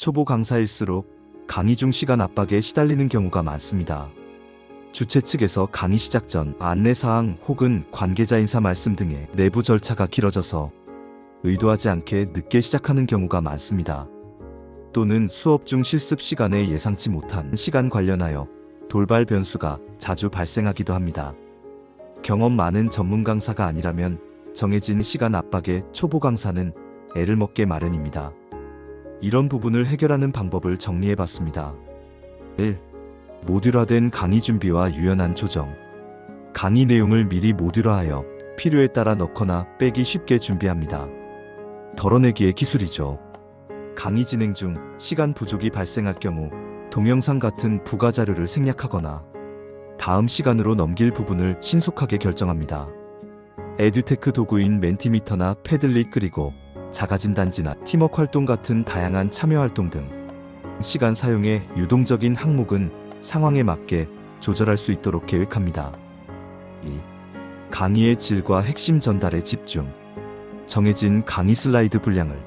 초보 강사일수록 강의 중 시간 압박에 시달리는 경우가 많습니다. 주최 측에서 강의 시작 전 안내사항 혹은 관계자 인사 말씀 등의 내부 절차가 길어져서 의도하지 않게 늦게 시작하는 경우가 많습니다. 또는 수업 중 실습 시간에 예상치 못한 시간 관련하여 돌발 변수가 자주 발생하기도 합니다. 경험 많은 전문 강사가 아니라면 정해진 시간 압박에 초보 강사는 애를 먹게 마련입니다. 이런 부분을 해결하는 방법을 정리해 봤습니다. 1. 모듈화된 강의 준비와 유연한 조정. 강의 내용을 미리 모듈화하여 필요에 따라 넣거나 빼기 쉽게 준비합니다. 덜어내기의 기술이죠. 강의 진행 중 시간 부족이 발생할 경우 동영상 같은 부가 자료를 생략하거나 다음 시간으로 넘길 부분을 신속하게 결정합니다. 에듀테크 도구인 멘티미터나 패들릿 그리고 자가진단지나 팀워크 활동 같은 다양한 참여 활동 등 시간 사용의 유동적인 항목은 상황에 맞게 조절할 수 있도록 계획합니다. 2. 강의의 질과 핵심 전달에 집중. 정해진 강의 슬라이드 분량을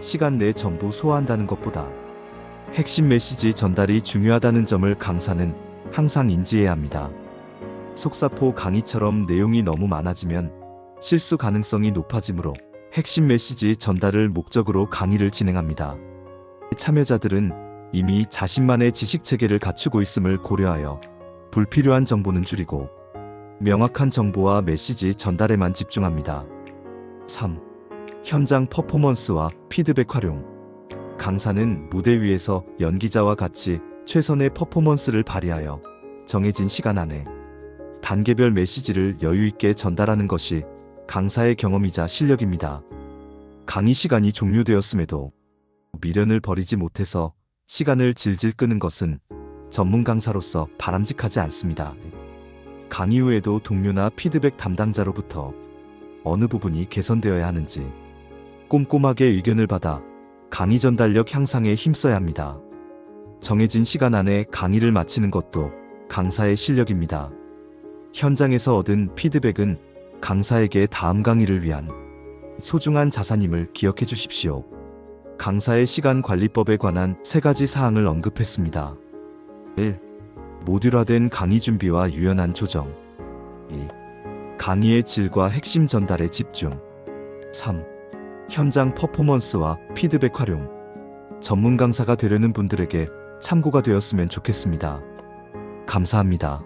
시간 내 전부 소화한다는 것보다 핵심 메시지 전달이 중요하다는 점을 강사는 항상 인지해야 합니다. 속사포 강의처럼 내용이 너무 많아지면 실수 가능성이 높아지므로 핵심 메시지 전달을 목적으로 강의를 진행합니다. 참여자들은 이미 자신만의 지식 체계를 갖추고 있음을 고려하여 불필요한 정보는 줄이고 명확한 정보와 메시지 전달에만 집중합니다. 3. 현장 퍼포먼스와 피드백 활용. 강사는 무대 위에서 연기자와 같이 최선의 퍼포먼스를 발휘하여 정해진 시간 안에 단계별 메시지를 여유 있게 전달하는 것이 강사의 경험이자 실력입니다. 강의 시간이 종료되었음에도 미련을 버리지 못해서 시간을 질질 끄는 것은 전문 강사로서 바람직하지 않습니다. 강의 후에도 동료나 피드백 담당자로부터 어느 부분이 개선되어야 하는지 꼼꼼하게 의견을 받아 강의 전달력 향상에 힘써야 합니다. 정해진 시간 안에 강의를 마치는 것도 강사의 실력입니다. 현장에서 얻은 피드백은 강사에게 다음 강의를 위한 소중한 자산임을 기억해 주십시오. 강사의 시간 관리법에 관한 세 가지 사항을 언급했습니다. 1. 모듈화된 강의 준비와 유연한 조정. 2. 강의의 질과 핵심 전달에 집중. 3. 현장 퍼포먼스와 피드백 활용. 전문 강사가 되려는 분들에게 참고가 되었으면 좋겠습니다. 감사합니다.